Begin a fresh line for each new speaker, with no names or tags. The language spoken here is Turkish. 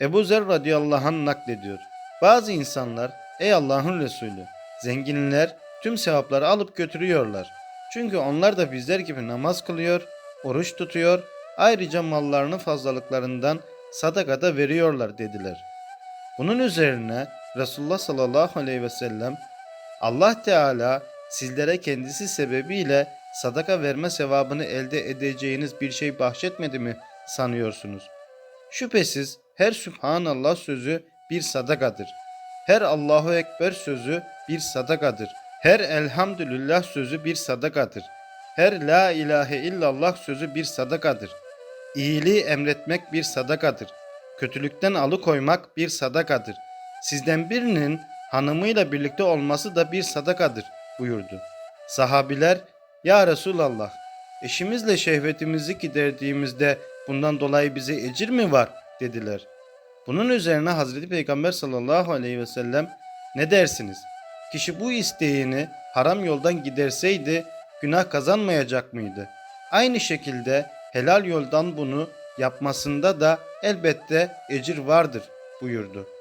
Ebu Zer radıyallahu anh naklediyor. Bazı insanlar ey Allah'ın Resulü zenginler tüm sevapları alıp götürüyorlar. Çünkü onlar da bizler gibi namaz kılıyor, oruç tutuyor, ayrıca mallarını fazlalıklarından sadakada veriyorlar dediler. Bunun üzerine Resulullah sallallahu aleyhi ve sellem Allah Teala sizlere kendisi sebebiyle sadaka verme sevabını elde edeceğiniz bir şey bahşetmedi mi sanıyorsunuz? Şüphesiz her Sübhanallah sözü bir sadakadır. Her Allahu Ekber sözü bir sadakadır. Her Elhamdülillah sözü bir sadakadır. Her La ilahe illallah sözü bir sadakadır. İyiliği emretmek bir sadakadır. Kötülükten alıkoymak bir sadakadır. Sizden birinin hanımıyla birlikte olması da bir sadakadır buyurdu. Sahabiler, Ya Resulallah, eşimizle şehvetimizi giderdiğimizde bundan dolayı bize ecir mi var dediler. Bunun üzerine Hazreti Peygamber sallallahu aleyhi ve sellem ne dersiniz? Kişi bu isteğini haram yoldan giderseydi günah kazanmayacak mıydı? Aynı şekilde helal yoldan bunu yapmasında da elbette ecir vardır buyurdu.